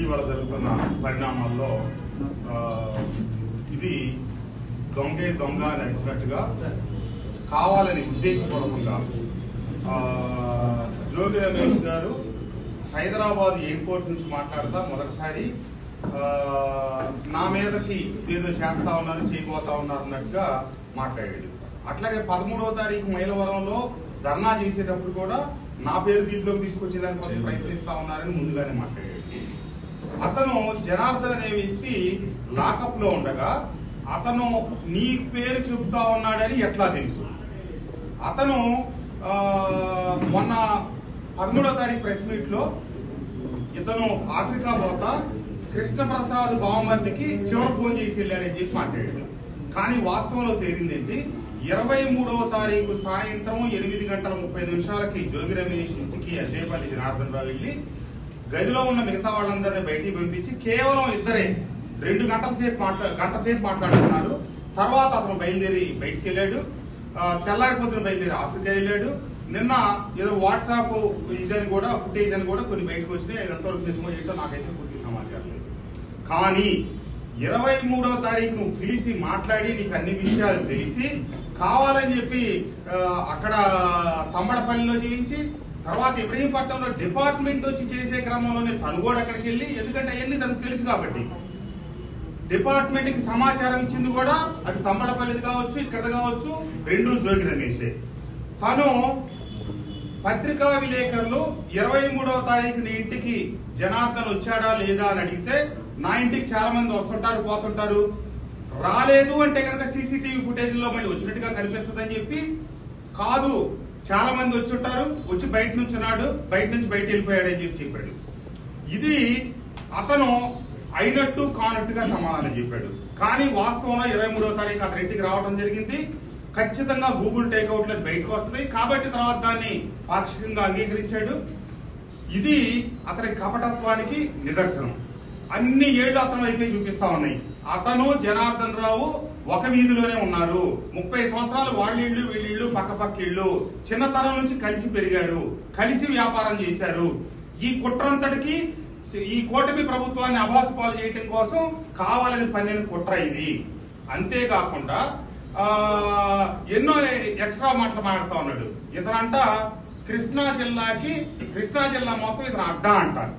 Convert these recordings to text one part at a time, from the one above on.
ఇటీవల జరుగుతున్న పరిణామాల్లో ఇది దొంగే దొంగ అని అడిచినట్టుగా కావాలని ఉద్దేశపూర్వకంగా ఆ, జోగి రమేష్ గారు హైదరాబాద్ ఎయిర్పోర్ట్ నుంచి మాట్లాడతా మొదటిసారి నా మీదకి ఏదో చేస్తా ఉన్నారు చేయబోతా ఉన్నారు అన్నట్టుగా మాట్లాడాడు. అట్లాగే పదమూడవ తారీఖు మైలవరంలో ధర్నా చేసేటప్పుడు కూడా నా పేరు దీంట్లోకి తీసుకొచ్చేదానికోసం ప్రయత్నిస్తా ఉన్నారని ముందుగానే మాట్లాడాడు. అతను జనార్దన్ అనే వ్యక్తి లాకప్లో ఉండగా అతను నీ పేరు చెబుతా ఉన్నాడని ఎట్లా తెలుసు? అతను మొన్న పదమూడో తారీఖు ప్రెస్ మీట్లో ఇతను ఆఫ్రికా పోత కృష్ణప్రసాద్ బావమర్దికి చివరి ఫోన్ చేసి వెళ్ళాడని చెప్పి మాట్లాడాడు. కానీ వాస్తవంలో తేలిందేంటి ఇరవై మూడవ తారీఖు సాయంత్రం ఎనిమిది గంటల ముప్పై నిమిషాలకి జోగి రమేష్ ఇంటికి అద్దేపల్లి జనార్దన్ రావు వెళ్ళి గదిలో ఉన్న మిగతా వాళ్ళందరినీ బయటికి పంపించి కేవలం ఇద్దరే రెండు గంటల సేపు మాట్లా గంట సేపు మాట్లాడుతున్నారు తర్వాత అతను బయలుదేరి బయటికి వెళ్ళాడు. తెల్లారిపోతున్న బయలుదేరి ఆఫ్రికా వెళ్ళాడు. నిన్న ఏదో వాట్సాప్ ఇదని కూడా ఫుటేజ్ అని కూడా కొన్ని బయటకు వచ్చినాయి. అది ఎంతవరకు నిజమో ఏంటో నాకైతే పూర్తి సమాచారం లేదు. కానీ ఇరవై మూడో తారీఖు నువ్వు పిలిచి మాట్లాడి నీకు అన్ని విషయాలు తెలిసి కావాలని చెప్పి అక్కడ తమ్మడపల్లిలో చేయించి తర్వాత ఇబ్రహీంపట్నంలో డిపార్ట్మెంట్ వచ్చి చేసే క్రమంలోనే తను కూడా అక్కడికి వెళ్ళి ఎందుకంటే అవన్నీ తనకు తెలుసు కాబట్టి. డిపార్ట్మెంట్కి సమాచారం ఇచ్చింది కూడా అటు తమ్మడపల్లిది కావచ్చు ఇక్కడది కావచ్చు రెండు జోగి రమేషే. తను పత్రికా విలేకరులు ఇరవై మూడవ తారీఖున ఇంటికి జనార్దన్ వచ్చాడా లేదా అని అడిగితే నా ఇంటికి చాలా మంది వస్తుంటారు పోతుంటారు. రాలేదు అంటే కనుక సీసీటీవీ ఫుటేజ్లో మళ్ళీ వచ్చినట్టుగా కనిపిస్తుంది అని చెప్పి కాదు చాలా మంది వచ్చి ఉంటారు వచ్చి బయట నుంచి ఉన్నాడు బయట నుంచి బయట వెళ్ళిపోయాడు అని చెప్పి చెప్పాడు. ఇది అతను అయినట్టు కానట్టుగా సమాధానం చెప్పాడు. కానీ వాస్తవంలో ఇరవై మూడో తారీఖు అతని ఇంటికి రావడం జరిగింది. ఖచ్చితంగా గూగుల్ టేక్అవుట్ లేదు బయటకు వస్తుంది కాబట్టి తర్వాత దాన్ని పాక్షికంగా అంగీకరించాడు. ఇది అతని కపటత్వానికి నిదర్శనం. అన్ని ఏళ్ళు అతను అయిపోయి చూపిస్తా ఉన్నాయి. అతను జనార్దన్ రావు ఒక వీధిలోనే ఉన్నారు. ముప్పై సంవత్సరాలు వాళ్ళ ఇళ్ళు వీళ్ళ ఇళ్ళు పక్క పక్క ఇళ్ళు చిన్నతనం నుంచి కలిసి పెరిగారు. కలిసి వ్యాపారం చేశారు. ఈ కుట్రంతటికి ఈ కూటమి ప్రభుత్వాన్ని అభాసు పాలు చేయటం కోసం కావాలని పన్నెండు కుట్ర ఇది. అంతేకాకుండా ఎన్నో ఎక్స్ట్రా మాటలు మాట్లాడుతూ ఉన్నాడు. ఇతనంట కృష్ణా జిల్లాకి కృష్ణా జిల్లా మొత్తం ఇతను అడ్డా అంటారు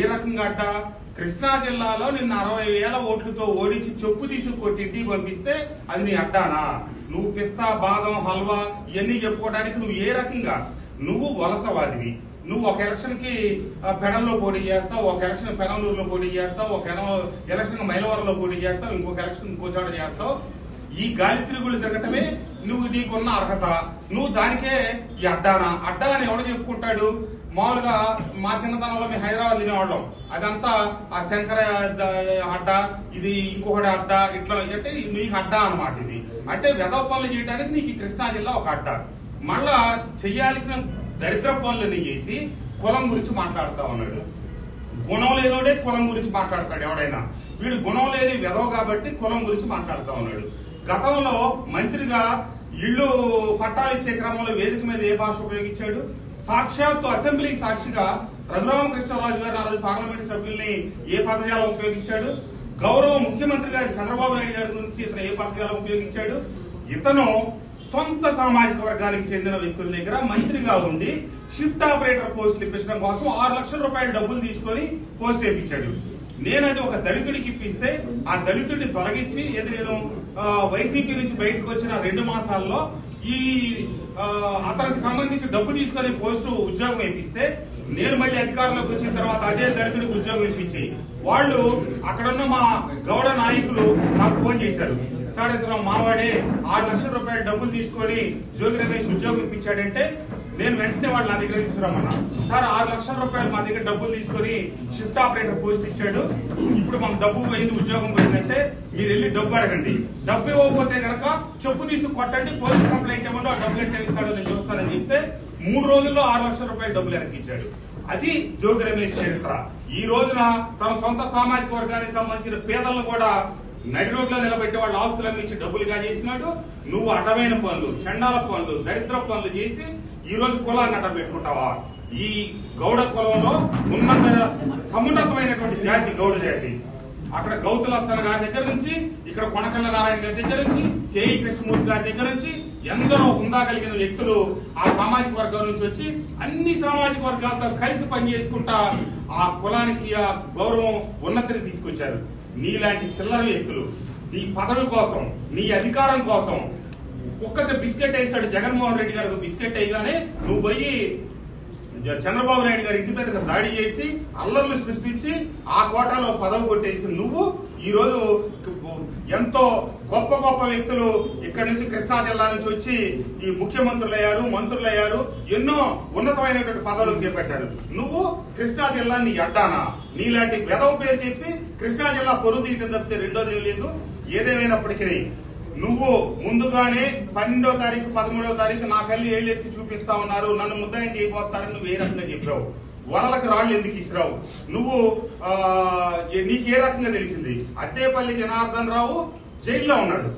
ఏ రకంగా అడ్డా? కృష్ణా జిల్లాలో నిన్న అరవై వేల ఓట్లతో ఓడించి చెప్పు తీసి ఇంటికి పంపిస్తే అది నీ అడ్డానా? నువ్వు పిస్తా బాదం హల్వా ఇవన్నీ చెప్పుకోవడానికి నువ్వు ఏ రకంగా? నువ్వు వలసవాదివి. నువ్వు ఒక ఎలక్షన్కి పోటీ చేస్తావు ఒక ఎలక్షన్ పెనంలూరులో పోటీ చేస్తావు ఒక ఎలక్షన్ మైలవరంలో పోటీ చేస్తావు ఇంకొక ఎలక్షన్ ఇంకో చోట చేస్తావు. ఈ గాలి తిరుగులు తిరగటమే నువ్వు నీకున్న అర్హత నువ్వు దానికే ఈ అడ్డానా? అడ్డా అని ఎవడు చెప్పుకుంటాడు? మామూలుగా మా చిన్నతనంలో మేము హైదరాబాద్ తినేవాళ్ళం. అదంతా ఆ శంకర అడ్డ అడ్డా ఇది ఇంకొకటి అడ్డ ఇట్లా అంటే నీకు అడ్డా అన్నమాట ఇది. అంటే వెదవ పనులు చేయడానికి నీకు ఈ కృష్ణా జిల్లా ఒక అడ్డ. మళ్ళా చెయ్యాల్సిన దరిద్ర పనులని చేసి కులం గురించి మాట్లాడుతా ఉన్నాడు. గుణం లేనోడే కులం గురించి మాట్లాడతాడు ఎవడైనా. వీడు గుణం లేని వెదవ కాబట్టి కులం గురించి మాట్లాడుతా ఉన్నాడు. గతంలో మంత్రిగా ఇళ్ళు పట్టాలు ఇచ్చే క్రమంలో వేదిక మీద ఏ భాష ఉపయోగించాడు? సాక్షాత్తు అసెంబ్లీ సాక్షిగా రఘురామకృష్ణరాజు గారు ఆ రోజు పార్లమెంట్ సభ్యుల్ని ఏ పదజాలం ఉపయోగించాడు? గౌరవ ముఖ్యమంత్రి గారు చంద్రబాబు నాయుడు గారి గురించి ఇతను ఏ పదజాలం ఉపయోగించాడు? ఇతను సొంత సామాజిక వర్గానికి చెందిన వ్యక్తుల దగ్గర మంత్రిగా ఉండి షిఫ్ట్ ఆపరేటర్ పోస్టులు ఇప్పించడం కోసం ఆరు లక్షల రూపాయల డబ్బులు తీసుకొని పోస్ట్ వేయించాడు. నేను అది ఒక దళితుడికి ఇప్పిస్తే ఆ దళితుడిని తొలగించి ఏది నేను వైసీపీ నుంచి బయటకు వచ్చిన రెండు మాసాల్లో ఈ అతనికి సంబంధించి డబ్బు తీసుకొని పోస్టు ఉద్యోగం ఇప్పిస్తే నేను మళ్ళీ అధికారంలోకి వచ్చిన తర్వాత అదే దళితుడికి ఉద్యోగం ఇప్పించి వాళ్ళు అక్కడున్న మా గౌడ నాయకులు నాకు ఫోన్ చేశారు. సార్ ఇతను మావాడే ఆరు లక్షల రూపాయలు డబ్బులు తీసుకొని జోగి రమేష్ ఉద్యోగం ఇప్పించాడంటే నేను వెంటనే వాళ్ళు నా దగ్గర తీసుకురామన్నా సార్ ఆరు లక్షల రూపాయలు మా దగ్గర డబ్బులు తీసుకొని షిఫ్ట్ ఆపరేటర్ పోస్ట్ ఇచ్చాడు. ఇప్పుడు మాకు డబ్బు పోయింది ఉద్యోగం పోయిందంటే మీరు వెళ్ళి డబ్బు అడగండి. డబ్బు ఇవ్వకపోతే కనుక చెప్పు తీసి కొట్టండి పోలీస్ కంప్లైంట్ ఇవ్వండి ఆ డబ్బులు ఎట్లా ఇస్తాడో నేను చూస్తానని చెప్తే మూడు రోజుల్లో ఆరు లక్షల రూపాయలు డబ్బులు వెనక్కిచ్చాడు. అది జోగి రమేష్ చరిత్ర. ఈ రోజున తన సొంత సామాజిక వర్గానికి సంబంధించిన పేదలను కూడా నడి రోడ్లో నిలబెట్టి వాళ్ళ ఆస్తులన్నీ ఇచ్చి డబ్బులుగా చేసినాడు నువ్వు అడ్డమైన పనులు చండాల పనులు దరిద్ర పనులు చేసి ఈ రోజు కులాన్ని అడ్డం పెట్టుకుంటావా? ఈ గౌడ కులంలో ఉన్నత సమున్నతమైనటువంటి జాతి గౌడ జాతి అక్కడ గౌతు గారి దగ్గర నుంచి ఇక్కడ కొనకళ్ళ నారాయణ గారి దగ్గర నుంచి కేఈ కృష్ణమూర్తి గారి దగ్గర నుంచి ఎందరో హుందా కలిగిన వ్యక్తులు ఆ సామాజిక వర్గం నుంచి వచ్చి అన్ని సామాజిక వర్గాలతో కలిసి పనిచేసుకుంటా ఆ కులానికి ఆ గౌరవం ఉన్నతిని తీసుకొచ్చారు. నీలాంటి చిల్లర వ్యక్తులు నీ పదవి కోసం నీ అధికారం కోసం కుక్కకి బిస్కెట్ వేస్తాడు జగన్మోహన్ రెడ్డి గారికి బిస్కెట్ వేయగానే నువ్వు పోయి చంద్రబాబు నాయుడు గారి ఇంటి మీదకి దాడి చేసి అల్లర్లు సృష్టించి ఆ కోటాలో పదవి కొట్టేసి నువ్వు ఈరోజు ఎంతో గొప్ప గొప్ప వ్యక్తులు ఇక్కడి నుంచి కృష్ణా జిల్లా నుంచి వచ్చి ఈ ముఖ్యమంత్రులు అయ్యారు మంత్రులు అయ్యారు ఎన్నో ఉన్నతమైనటువంటి పదవులు చేపట్టారు. నువ్వు కృష్ణా జిల్లా నీ అడ్డానా? నీలాంటి వెదవ పేరు చెప్పి కృష్ణా జిల్లా పొరుగు తీయటం తప్పితే రెండోది లేదు. ఏదేమైనప్పటికీ నువ్వు ముందుగానే పన్నెండో తారీఖు పదమూడో తారీఖు నా కళ్ళు ఏళ్ళు ఎత్తి చూపిస్తా ఉన్నారు. నన్ను ముద్దాయం చేయబోతారని నువ్వు ఏ రకంగా చెప్పావు వలలకు రాళ్ళు ఎందుకు ఇసిరావు? నువ్వు నీకు ఏ రకంగా తెలిసింది? అద్దేపల్లి జనార్దన్ రావు జైల్లో ఉన్నాడు.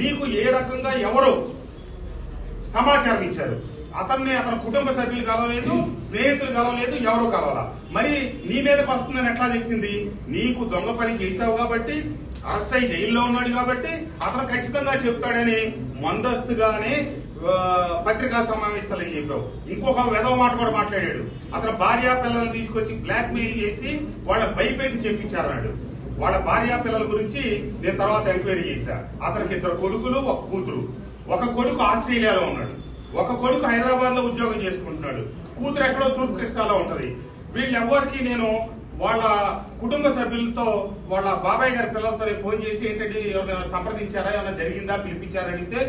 నీకు ఏ రకంగా ఎవరు సమాచారం ఇచ్చారు? అతన్ని అతని కుటుంబ సభ్యులు కలవలేదు స్నేహితులు కలవలేదు ఎవరు కలవాల. మరి నీ మీదకి వస్తుందని ఎట్లా తెలిసింది? నీకు దొంగ పని చేశావు కాబట్టి అరెస్ట్ అయి జైల్లో ఉన్నాడు కాబట్టి అతను ఖచ్చితంగా చెప్తాడని మందస్తుగానే పత్రికా సమావేశాలు చెప్పావు. ఇంకొక వెధవ మాట కూడా మాట్లాడాడు. అతను భార్య పిల్లల్ని తీసుకొచ్చి బ్లాక్ మెయిల్ చేసి వాళ్ళ భయపెట్టి చెప్పించారన్నాడు వాళ్ళ భార్య పిల్లల గురించి నేను తర్వాత ఎంక్వైరీ చేశా. అతనికి ఇద్దరు కొడుకులు ఒక కూతురు. ఒక కొడుకు ఆస్ట్రేలియాలో ఉన్నాడు. ఒక కొడుకు హైదరాబాద్లో ఉద్యోగం చేసుకుంటున్నాడు. కూతురు ఎక్కడో తూర్పు కృష్ణాలో ఉంటది. వీళ్ళెవ్వరికి నేను వాళ్ళ కుటుంబ సభ్యులతో వాళ్ళ బాబాయ్ గారి పిల్లలతో ఫోన్ చేసి ఏంటంటే ఏమైనా సంప్రదించారా? ఏమైనా జరిగిందా? పిలిపించారా? అడిగితే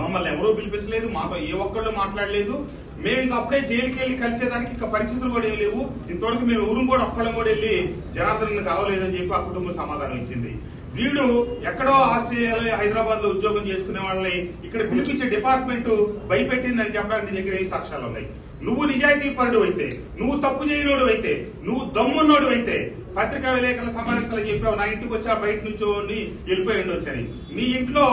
మమ్మల్ని ఎవరూ పిలిపించలేదు. మాతో ఏ ఒక్కళ్ళు మాట్లాడలేదు. మేము ఇంకా అప్పుడే జైలుకి వెళ్ళి కలిసేదానికి ఇంకా పరిస్థితులు కూడా ఏం లేవు. ఇంతవరకు మేము ఊరు కూడా ఒక్కళ్ళం కూడా వెళ్ళి జనార్దన్ కలవలేదని చెప్పి ఆ కుటుంబం సమాధానం ఇచ్చింది. వీడు ఎక్కడో ఆస్ట్రేలియాలో హైదరాబాద్లో ఉద్యోగం చేసుకునే వాళ్ళని ఇక్కడ పిలిపించే డిపార్ట్మెంట్ భయపెట్టిందని చెప్పడానికి దగ్గర ఏ సాక్ష్యాలు ఉన్నాయి? నువ్వు నిజాయితీ పరుడు అయితే నువ్వు తప్పు చేయనోడు అయితే నువ్వు దమ్మున్నోడు అయితే పత్రికా విలేకరుల సమావేశాలు చెప్పావు నా ఇంటికి వచ్చా బయట నుంచి వెళ్ళిపోయి ఉండొచ్చని నీ ఇంట్లో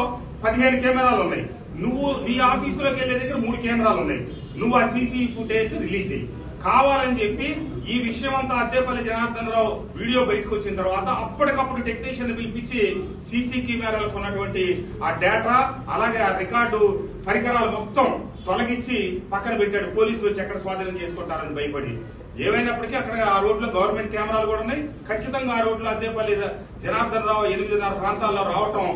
పదిహేను కెమెరాలు ఉన్నాయి. నువ్వు నీ ఆఫీసులోకి వెళ్ళే దగ్గర మూడు కెమెరాలు ఉన్నాయి. నువ్వు ఆ సీసీ ఫుటేజ్ రిలీజ్ చేయి. కావాలని చెప్పి ఈ విషయం అంతా అద్దేపల్లి జనార్దన్ రావు వీడియో బయటకు వచ్చిన తర్వాత అప్పటికప్పుడు టెక్నీషియన్ పిలిపించి సీసీ కెమెరాలకు ఉన్నటువంటి ఆ డేటా అలాగే ఆ రికార్డు పరికరాలు మొత్తం తొలగించి పక్కన పెట్టాడు. పోలీసులు వచ్చి ఎక్కడ స్వాధీనం చేసుకుంటారని భయపడి. ఏమైనప్పటికీ అక్కడ ఆ రోడ్లో గవర్నమెంట్ కెమెరాలు కూడా ఉన్నాయి. ఖచ్చితంగా ఆ రోడ్లో అద్దేపల్లి జనార్దన్ రావు ఎనిమిదిన్నర ప్రాంతాల్లో రావటం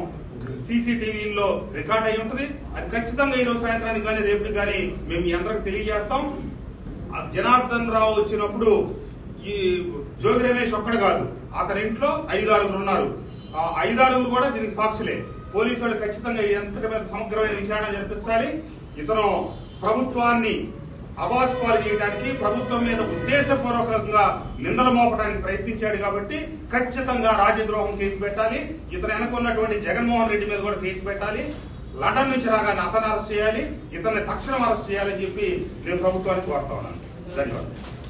సీసీటీవీలో రికార్డ్ అయి ఉంటుంది. అది ఖచ్చితంగా ఈ రోజు సాయంత్రానికి కానీ రేపు కానీ మేము మీ అందరికి తెలియజేస్తాం. జనార్దన్ రావు వచ్చినప్పుడు ఈ జోగి రమేష్ ఒక్కడ కాదు అతని ఇంట్లో ఐదు ఆరుగురు ఉన్నారు. ఆ ఐదు ఆరుగురు కూడా దీనికి సాక్షులే. పోలీసు వాళ్ళు ఖచ్చితంగా ఎంత సమగ్రమైన విచారణ జరిపించాలి. ఇతను ప్రభుత్వాన్ని అబాస్ పాలు చేయడానికి ప్రభుత్వం మీద ఉద్దేశపూర్వకంగా నిందలు మోపడానికి ప్రయత్నించాడు కాబట్టి ఖచ్చితంగా రాజద్రోహం కేసు పెట్టాలి. ఇతను వెనకున్నటువంటి జగన్మోహన్ రెడ్డి మీద కూడా కేసు పెట్టాలి. లండన్ నుంచి రాగానే అతను అరెస్ట్ చేయాలి. ఇతన్ని తక్షణం అరెస్ట్ చేయాలని చెప్పి నేను ప్రభుత్వానికి కోరుతా ఉన్నాను. धन्यवाद।